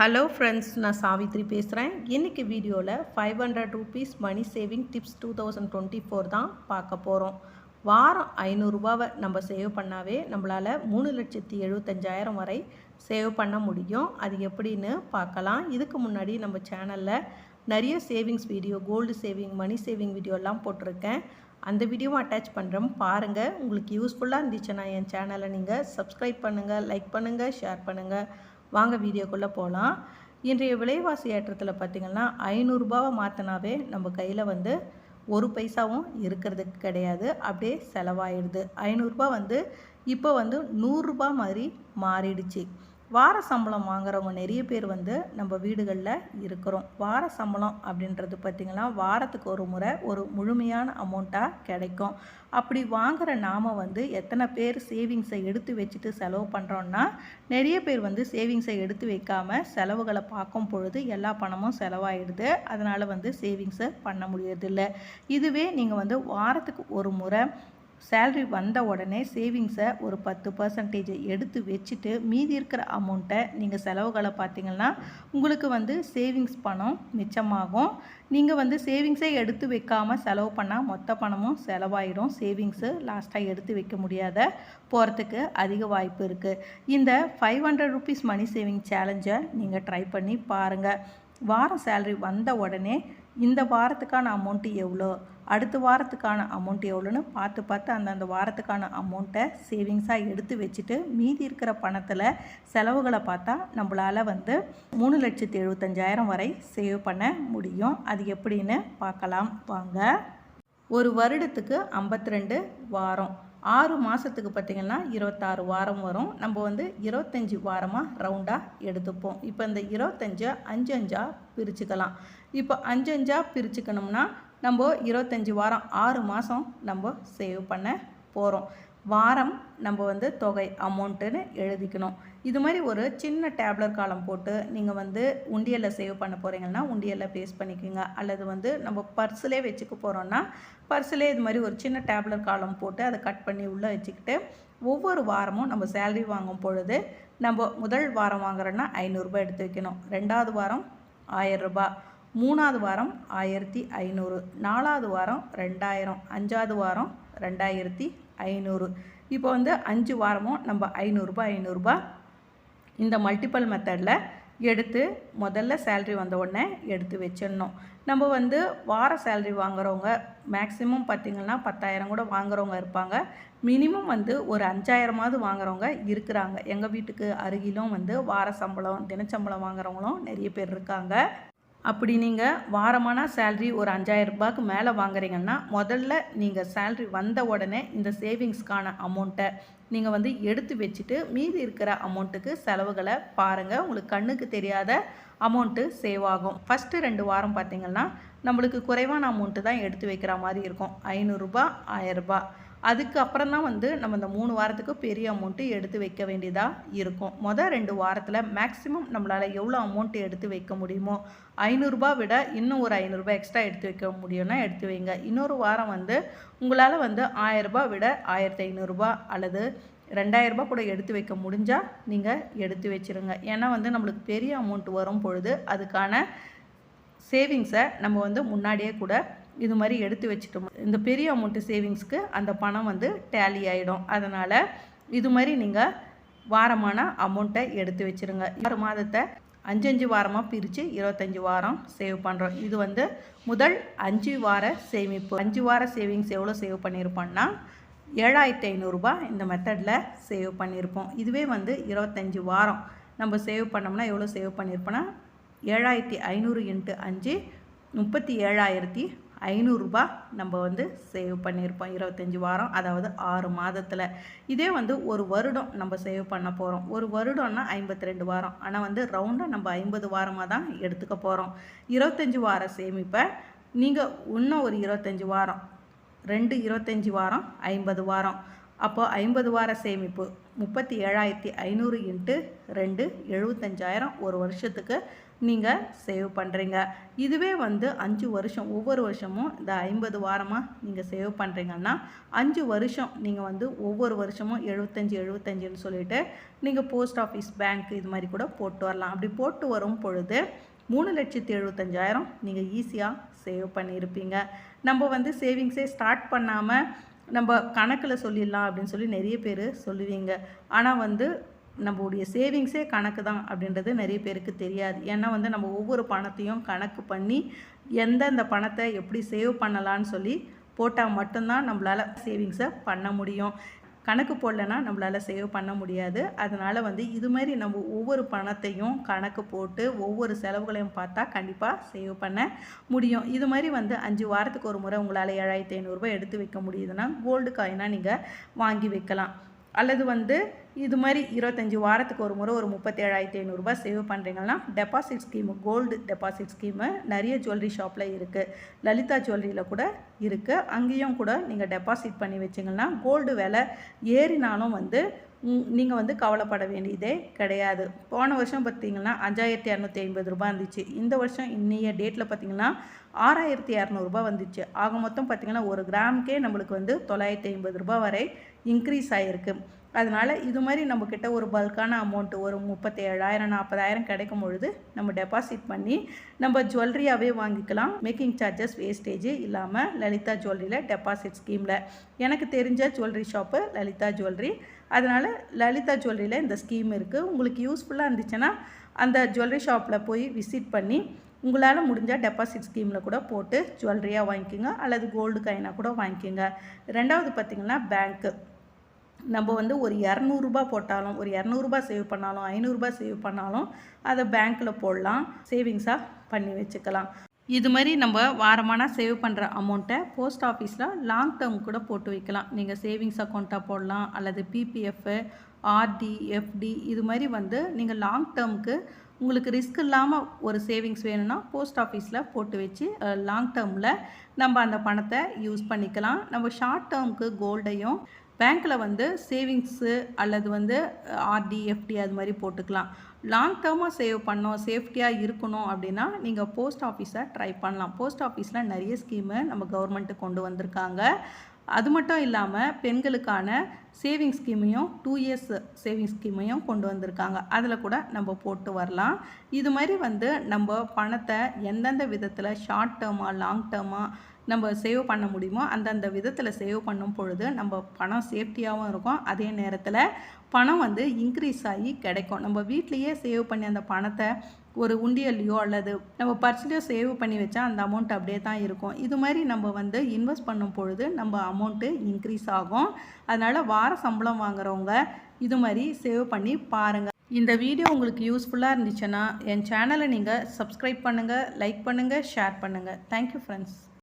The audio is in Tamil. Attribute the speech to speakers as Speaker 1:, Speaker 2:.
Speaker 1: ஹலோ ஃப்ரெண்ட்ஸ் நான் சாவித்ரி பேசுகிறேன் இன்றைக்கி வீடியோவில் five hundred rupees money saving tips two thousand twenty four தான் பார்க்க போகிறோம் வாரம் ஐநூறுரூபாவை நம்ம சேவ் பண்ணாவே நம்மளால் மூணு லட்சத்தி எழுபத்தஞ்சாயிரம் வரை சேவ் பண்ண முடியும். அது எப்படின்னு பார்க்கலாம். இதுக்கு முன்னாடி நம்ம சேனலில் நிறைய savings video gold saving money saving வீடியோலாம் போட்டிருக்கேன். அந்த வீடியோவும் அட்டாச் பண்ணுறோம் பாருங்கள் உங்களுக்கு யூஸ்ஃபுல்லாக இருந்துச்சுன்னா என் சேனலை நீங்கள் சப்ஸ்கிரைப் பண்ணுங்கள் லைக் பண்ணுங்கள் ஷேர் பண்ணுங்கள் வாங்க வீடியோக்குள்ளே போகலாம் இன்றைய விலைவாசி ஏற்றத்தில் பார்த்திங்கன்னா ஐநூறுரூபாவை மாற்றினாவே நம்ம கையில் வந்து ஒரு பைசாவும் இருக்கிறதுக்கு கிடையாது. அப்படியே செலவாயிடுது. ஐநூறுரூபா வந்து இப்போ வந்து நூறுரூபா மாதிரி மாறிடுச்சு. வார சம்பளம் வாங்குறவங்க நிறைய பேர் வந்து நம்ம வீடுகளில் இருக்கிறோம். வார சம்பளம் அப்படின்றது பார்த்திங்கன்னா வாரத்துக்கு ஒரு முறை ஒரு முழுமையான அமௌண்ட்டாக கிடைக்கும். அப்படி வாங்குகிற நாம் வந்து எத்தனை பேர் சேவிங்ஸை எடுத்து வச்சுட்டு செலவு பண்ணுறோன்னா நிறைய பேர் வந்து சேவிங்ஸை எடுத்து வைக்காமல் செலவுகளை பார்க்கும் பொழுது எல்லா பணமும் செலவாயிடுது. அதனால் வந்து சேவிங்ஸை பண்ண முடியறதில்ல. இதுவே நீங்கள் வந்து வாரத்துக்கு ஒரு முறை சேல்ரி வந்த உடனே சேவிங்ஸை ஒரு பத்து பர்சன்டேஜை எடுத்து வச்சுட்டு மீதி இருக்கிற அமௌண்ட்டை நீங்கள் செலவுகளை பார்த்தீங்கன்னா உங்களுக்கு வந்து சேவிங்ஸ் பணம் மிச்சமாகும். நீங்கள் வந்து சேவிங்ஸை எடுத்து வைக்காமல் செலவு பண்ணால் மொத்த பணமும் செலவாயிடும் சேவிங்ஸு லாஸ்ட்டாக எடுத்து வைக்க முடியாத போகிறதுக்கு அதிக வாய்ப்பு இருக்குது இந்த five hundred rupees money saving சேலஞ்சை நீங்கள் ட்ரை பண்ணி பாருங்கள் வாரம் சேல்ரி வந்த உடனே இந்த வாரத்துக்கான அமௌண்ட்டு எவ்வளோ? அடுத்த வாரத்துக்கான அமௌண்ட் எவ்வளோன்னு பார்த்து பார்த்து அந்தந்த வாரத்துக்கான அமௌண்ட்டை சேவிங்ஸாக எடுத்து வச்சுட்டு மீதி இருக்கிற பணத்தில் செலவுகளை பார்த்தா நம்மளால் வந்து மூணு லட்சத்தி எழுபத்தஞ்சாயிரம் வரை சேவ் பண்ண முடியும். அது எப்படின்னு பார்க்கலாம். வாங்க. ஒரு வருடத்துக்கு ஐம்பத்தி ரெண்டு வாரம். ஆறு மாதத்துக்கு பார்த்திங்கன்னா இருபத்தாறு வாரம் வரும். நம்ம வந்து இருபத்தஞ்சி வாரமாக ரவுண்டாக எடுத்துப்போம். இப்போ இந்த இருபத்தஞ்சை அஞ்சு அஞ்சாக பிரிச்சுக்கலாம். இப்போ அஞ்சு அஞ்சாக பிரிச்சுக்கணும்னா நம்ம இருபத்தஞ்சி வாரம் ஆறு மாதம் நம்ம சேவ் பண்ண போகிறோம் வாரம் நம்ம வந்து தொகை அமௌண்ட்டுன்னு எழுதிக்கணும். இது மாதிரி ஒரு சின்ன டேப்லர் காலம் போட்டு நீங்கள் வந்து உண்டியலில் சேவ் பண்ண போகிறீங்கன்னா உண்டியலில் பேஸ்ட் பண்ணிக்கோங்க. அல்லது வந்து நம்ம பர்ஸ்லேயே வச்சுக்க போகிறோன்னா பர்ஸ்லேயே இது மாதிரி ஒரு சின்ன டேப்லர் காலம் போட்டு அதை கட் பண்ணி உள்ளே வச்சுக்கிட்டு ஒவ்வொரு வாரமும் நம்ம சேல்ரி வாங்கும் பொழுது நம்ம முதல் வாரம் வாங்குறோன்னா ஐநூறுரூபா எடுத்து வைக்கணும். ரெண்டாவது வாரம் ஆயரூபா மூணாவது வாரம் ஆயிரத்தி ஐநூறு. நாலாவது வாரம் ரெண்டாயிரம். அஞ்சாவது வாரம் ரெண்டாயிரத்தி ஐநூறு. இப்போ வந்து அஞ்சு வாரமும் நம்ம ஐநூறுரூபா ஐநூறுரூபா இந்த மல்டிப்பல் மெத்தடில் எடுத்து முதல்ல சேல்ரி வந்த உடனே எடுத்து வச்சிடணும். நம்ம வந்து வார சேல்ரி வாங்குறவங்க மேக்ஸிமம் பார்த்திங்கன்னா பத்தாயிரம் கூட வாங்குறவங்க இருப்பாங்க. மினிமம் வந்து ஒரு அஞ்சாயிரமாவது வாங்குறவங்க இருக்கிறாங்க. எங்கள் வீட்டுக்கு அருகிலும் வந்து வார சம்பளம் தினச்சம்பளம் வாங்குறவங்களும் நிறைய பேர் இருக்காங்க. அப்படி நீங்கள் வாரமான சேல்ரி ஒரு அஞ்சாயிரம் ரூபாய்க்கு மேலே வாங்குறீங்கன்னா முதல்ல நீங்கள் சேல்ரி வந்த உடனே இந்த சேவிங்ஸ்க்கான அமௌண்ட்டை நீங்கள் வந்து எடுத்து வச்சுட்டு மீதி இருக்கிற அமௌண்ட்டுக்கு செலவுகளை பாருங்கள் உங்களுக்கு கண்ணுக்கு தெரியாத அமௌண்ட்டு சேவ் ஆகும். ஃபஸ்ட்டு ரெண்டு வாரம் பார்த்திங்கன்னா நம்மளுக்கு குறைவான அமௌண்ட்டு தான் எடுத்து வைக்கிற மாதிரி இருக்கும். ஐநூறுரூபா ஆயரரூபா அதுக்கப்புறம் தான் வந்து நம்ம இந்த மூணு வாரத்துக்கு பெரிய அமௌண்ட்டு எடுத்து வைக்க வேண்டியதாக இருக்கும். மொதல் ரெண்டு வாரத்தில் மேக்ஸிமம் நம்மளால் எவ்வளோ அமௌண்ட்டு எடுத்து வைக்க முடியுமோ ஐநூறுரூபா விட இன்னும் ஒரு ஐநூறுரூபா எக்ஸ்ட்ரா எடுத்து வைக்க முடியும்னா எடுத்து வைங்க. இன்னொரு வாரம் வந்து உங்களால் வந்து ஆயரூபா விட ஆயிரத்தி ஐநூறுரூபா அல்லது ரெண்டாயிரரூபா கூட எடுத்து வைக்க முடிஞ்சால் நீங்கள் எடுத்து வச்சுருங்க. ஏன்னா வந்து நம்மளுக்கு பெரிய அமௌண்ட் வரும் பொழுது அதுக்கான சேவிங்ஸை நம்ம வந்து முன்னாடியே கூட இது மாதிரி எடுத்து வச்சுட்டோம். இந்த பெரிய அமௌண்ட்டு சேவிங்ஸ்க்கு அந்த பணம் வந்து டேலி ஆகிடும் அதனால் இது மாதிரி நீங்கள் வாரமான அமௌண்ட்டை எடுத்து வச்சுருங்க. ஆறு மாதத்தை அஞ்சஞ்சு வாரமாக பிரித்து இருபத்தஞ்சி வாரம் சேவ் பண்ணுறோம் இது வந்து முதல் அஞ்சு வார சேமிப்பு. அஞ்சு வார சேவிங்ஸ் எவ்வளோ சேவ் பண்ணியிருப்போம்னா ஏழாயிரத்தி ஐநூறுரூபா இந்த மெத்தடில் சேவ் பண்ணியிருப்போம் இதுவே வந்து இருபத்தஞ்சி வாரம் நம்ம சேவ் பண்ணோம்னா எவ்வளோ சேவ் பண்ணியிருப்போன்னா ஏழாயிரத்தி ஐநூறு இன்ட்டு அஞ்சு முப்பத்தி ஏழாயிரத்தி ஐநூறுரூபா நம்ம வந்து சேவ் பண்ணியிருப்போம் இருபத்தஞ்சி வாரம் அதாவது ஆறு மாதத்தில். இதே வந்து ஒரு வருடம் நம்ம சேவ் பண்ண போகிறோம் ஒரு வருடம்னா ஐம்பத்தி ரெண்டு வாரம். ஆனால் வந்து ரவுண்டாக நம்ம ஐம்பது வாரமாக தான் எடுத்துக்க போகிறோம் இருபத்தஞ்சி வார சேமிப்பை நீங்கள் இன்னும் ஒரு இருபத்தஞ்சி வாரம் ரெண்டு இருபத்தஞ்சி வாரம் ஐம்பது வாரம். அப்போது ஐம்பது வார சேமிப்பு முப்பத்தி ஏழாயிரத்தி ஐநூறு இன்ட்டு ரெண்டு எழுபத்தஞ்சாயிரம் ஒரு வருஷத்துக்கு நீங்கள் சேவ் பண்ணுறீங்க இதுவே வந்து அஞ்சு வருஷம் ஒவ்வொரு வருஷமும் இந்த ஐம்பது வாரமாக நீங்கள் சேவ் பண்ணுறீங்கன்னா அஞ்சு வருஷம் நீங்கள் வந்து ஒவ்வொரு வருஷமும் எழுபத்தஞ்சி எழுபத்தஞ்சுன்னு சொல்லிட்டு நீங்கள் போஸ்ட் ஆஃபீஸ் பேங்க் இது மாதிரி கூட போட்டு வரலாம். அப்படி போட்டு வரும் பொழுது மூணு லட்சத்தி எழுபத்தஞ்சாயிரம் நீங்கள் ஈஸியாக சேவ் பண்ணியிருப்பீங்க. நம்ம வந்து சேவிங்ஸே ஸ்டார்ட் பண்ணாமல் நம்ம கணக்கில் சொல்லிடலாம் அப்படின்னு சொல்லி நிறைய பேர் சொல்லுவீங்க. ஆனால் வந்து நம்மளுடைய சேவிங்ஸே கணக்கு தான் அப்படின்றது நிறைய பேருக்கு தெரியாது. ஏன்னா வந்து நம்ம ஒவ்வொரு பணத்தையும் கணக்கு பண்ணி எந்தெந்த பணத்தை எப்படி சேவ் பண்ணலான்னு சொல்லி போட்டால் மட்டும்தான் நம்மளால் சேவிங்ஸை பண்ண முடியும். கணக்கு போடலைன்னா நம்மளால் சேவ் பண்ண முடியாது. அதனால் வந்து இது மாதிரி நம்ம ஒவ்வொரு பணத்தையும் கணக்கு போட்டு ஒவ்வொரு செலவுகளையும் பார்த்தா கண்டிப்பாக சேவ் பண்ண முடியும். இது மாதிரி வந்து அஞ்சு வாரத்துக்கு ஒரு முறை உங்களால் ஏழாயிரத்தி ஐநூறுரூவா எடுத்து வைக்க முடியுதுன்னா கோல்டு காயினாக நீங்கள் வாங்கி வைக்கலாம். அல்லது வந்து இது மாதிரி இருபத்தஞ்சி வாரத்துக்கு ஒரு முறை ஒரு முப்பத்தேழாயிரத்தி ஐநூறுரூபா சேவ் பண்ணுறீங்கன்னா deposit scheme gold deposit scheme நிறைய ஜுவல்லரி ஷாப்பில் இருக்குது லலிதா ஜுவல்லரியில் கூட இருக்குது அங்கேயும் கூட நீங்கள் டெபாசிட் பண்ணி வச்சிங்கன்னா கோல்டு விலை ஏறினாலும் வந்து நீங்கள் வந்து கவலைப்பட வேண்டியதே கிடையாது. போன வருஷம் பார்த்தீங்கன்னா அஞ்சாயிரத்தி இரநூத்தி ஐம்பது ரூபாய் இருந்துச்சு. இந்த வருஷம் இன்னைய டேட்டில் பார்த்தீங்கன்னா ஆறாயிரத்தி இரநூறுபா வந்துச்சு. ஆக மொத்தம் பார்த்திங்கன்னா ஒரு கிராமுக்கே நம்மளுக்கு வந்து தொள்ளாயிரத்தி ஐம்பது ரூபாய் வரை இன்க்ரீஸ் ஆகிருக்கு அதனால் இது மாதிரி நம்மக்கிட்ட ஒரு பல்கான அமௌண்ட்டு ஒரு முப்பத்தி ஏழாயிரம் நாற்பதாயிரம் கிடைக்கும் பொழுது நம்ம டெபாசிட் பண்ணி நம்ம ஜுவல்லரியாகவே வாங்கிக்கலாம். மேக்கிங் சார்ஜஸ் வேஸ்டேஜ் இல்லாமல் லலிதா ஜுவல்லரியில் டெபாசிட் ஸ்கீமில் எனக்கு தெரிஞ்ச ஜுவல்லரி ஷாப்பு லலிதா ஜுவல்லரி அதனால் லலிதா ஜுவல்லரியில் இந்த ஸ்கீம் இருக்குது உங்களுக்கு யூஸ்ஃபுல்லாக இருந்துச்சுன்னா அந்த ஜுவல்லரி ஷாப்பில் போய் விசிட் பண்ணி உங்களால் முடிஞ்சால் டெபாசிட் ஸ்கீமில் கூட போட்டு ஜுவல்லரியாக வாங்கிக்கோங்க. அல்லது கோல்டு காயினாக கூட வாங்கிக்கோங்க. ரெண்டாவது பார்த்திங்கன்னா பேங்க்கு நம்ம வந்து ஒரு இரநூறுபா போட்டாலும் ஒரு இரநூறுபா சேவ் பண்ணாலும் ஐநூறுரூபா சேவ் பண்ணாலும் அதை பேங்க்கில் போடலாம். சேவிங்ஸாக பண்ணி வச்சுக்கலாம். இது மாதிரி நம்ம வாரமான சேவ் பண்ணுற அமௌண்ட்டை போஸ்ட் ஆஃபீஸில் லாங் டேர்ம் கூட போட்டு வைக்கலாம். நீங்கள் சேவிங்ஸ் அக்கௌண்ட்டாக போடலாம் அல்லது பிபிஎஃப் ஆர்டி எஃப்டி இது மாதிரி வந்து நீங்கள் லாங் டேர்முக்கு உங்களுக்கு ரிஸ்க் இல்லாமல் ஒரு சேவிங்ஸ் வேணும்னா போஸ்ட் ஆஃபீஸில் போட்டு வச்சு லாங் டேர்மில் நம்ம அந்த பணத்தை யூஸ் பண்ணிக்கலாம். நம்ம ஷார்ட் டேர்முக்கு கோல்டையும் பேங்க்கில் வந்து சேவிங்ஸு அல்லது வந்து ஆர்டி எஃப்டி அது மாதிரி போட்டுக்கலாம். லாங் டேர்மாக சேவ் பண்ணோம் சேஃப்டியாக இருக்கணும் அப்படின்னா நீங்கள் போஸ்ட் ஆஃபீஸை ட்ரை பண்ணலாம். போஸ்ட் ஆஃபீஸில் நிறைய ஸ்கீமு நம்ம கவர்மெண்ட்டு கொண்டு வந்திருக்காங்க. அது மட்டும் இல்லாமல் பெண்களுக்கான சேவிங் ஸ்கீமையும் டூ இயர்ஸ் சேவிங் ஸ்கீமையும் கொண்டு வந்திருக்காங்க. அதில் கூட நம்ம போட்டு வரலாம். இது மாதிரி வந்து நம்ம பணத்தை எந்தெந்த விதத்தில் ஷார்ட் டேர்மாக லாங் டேர்மாக நம்ம சேவ் பண்ண முடியுமோ அந்தந்த விதத்தில் சேவ் பண்ணும் பொழுது நம்ம பணம் சேஃப்டியாகவும் இருக்கும். அதே நேரத்தில் பணம் வந்து இன்க்ரீஸ் ஆகி கிடைக்கும். நம்ம வீட்லேயே சேவ் பண்ணி அந்த பணத்தை ஒரு உண்டியல்லையோ அல்லது நம்ம பர்ஸ்லையோ சேவ் பண்ணி வச்சா அந்த அமௌண்ட் அப்படியே தான் இருக்கும். இது மாதிரி நம்ம வந்து இன்வெஸ்ட் பண்ணும் பொழுது நம்ம அமௌண்ட்டு இன்க்ரீஸ் ஆகும். அதனால் வார சம்பளம் வாங்குறவங்க இது மாதிரி சேவ் பண்ணி பாருங்கள் இந்த வீடியோ உங்களுக்கு யூஸ்ஃபுல்லாக இருந்துச்சுன்னா என் சேனலை நீங்கள் சப்ஸ்கிரைப் பண்ணுங்கள் லைக் பண்ணுங்கள் ஷேர் பண்ணுங்கள் தேங்க்யூ ஃப்ரெண்ட்ஸ்